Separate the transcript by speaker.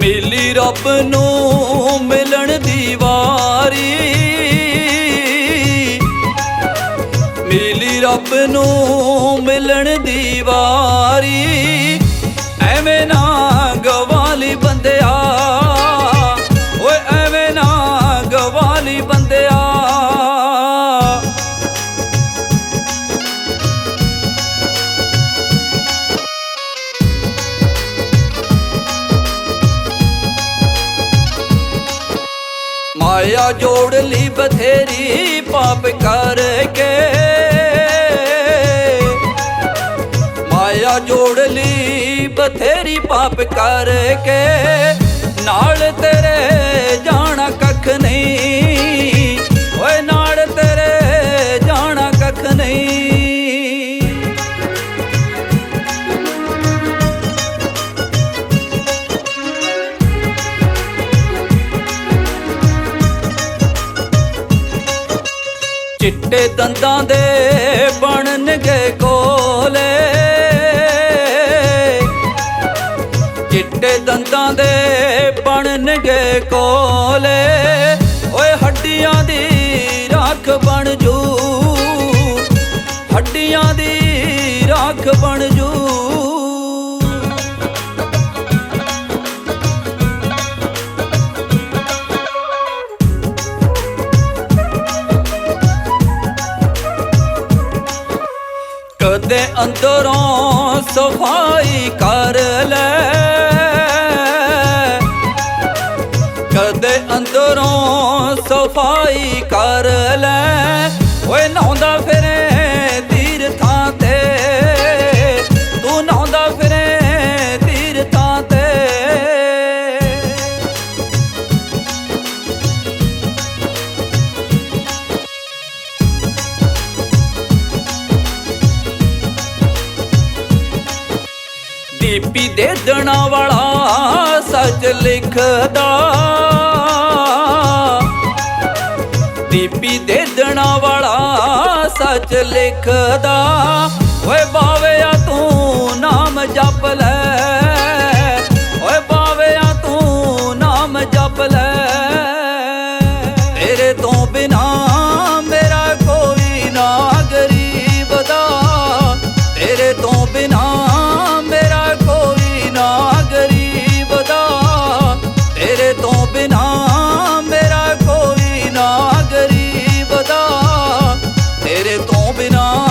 Speaker 1: ਮਿਲੀ ਰੱਬ ਨੂੰ ਮਿਲਣ ਦੀ ਵਾਰੀ। ਮਿਲੀ ਰੱਬ ਨੂੰ ਮਿਲਣ ਦੀ ਵਾਰੀ। ਮਾਇਆ ਜੋੜ ਲਈ ਬਥੇਰੀ ਪਾਪ ਕਰਕੇ। ਮਾਇਆ ਜੋੜ ਲਈ ਬਥੇਰੀ ਪਾਪ ਕਰਕੇ। ਨਾਲ ਤੇਰੇ ਜਾਣਾ ਕੱਖ ਨਹੀਂ। ਚਿੱਟੇ ਦੰਦਾਂ ਦੇ ਬਣਨਗੇ ਕੋਲੇ। ਚਿੱਟੇ ਦੰਦਾਂ ਦੇ ਬਣਨਗੇ ਕੋਲੇ। ਓਏ ਹੱਡੀਆਂ ਦੀ ਰੱਖ ਬਣ ਜੂ। ਹੱਡੀਆਂ ਦੀ ਰੱਖ ਬਣ ਜੂ। ਕਦੇ ਅੰਦਰੋਂ ਸਫ਼ਾਈ ਕਰ ਲੈ। ਕਦੇ ਅੰਦਰੋਂ ਸਫ਼ਾਈ ਕਰ ਲੈ। ਲਿਪੀ ਦੇ ਦੇਣਾ ਵਾਲਾ ਸੱਚ ਲਿਖਦਾ। ਲਿਪੀ ਦੇ ਦੇਣਾ ਵਾਲਾ ਸੱਚ ਲਿਖਦਾ। ਓਏ ਬਾਵਿਆ ਤੂੰ ਨਾਮ ਜਪ ਲੈ। ਓਏ ਬਾਵਿਆ ਤੂੰ ਨਾਮ ਜਪ ਲੈ। ਤੇਰੇ ਤੋਂ ਬਿਨਾ ਮੇਰਾ ਕੋਈ ਨਾ ਗਰੀਬ ਦਾ। ਤੇਰੇ ਤੋਂ ਬਿਨਾ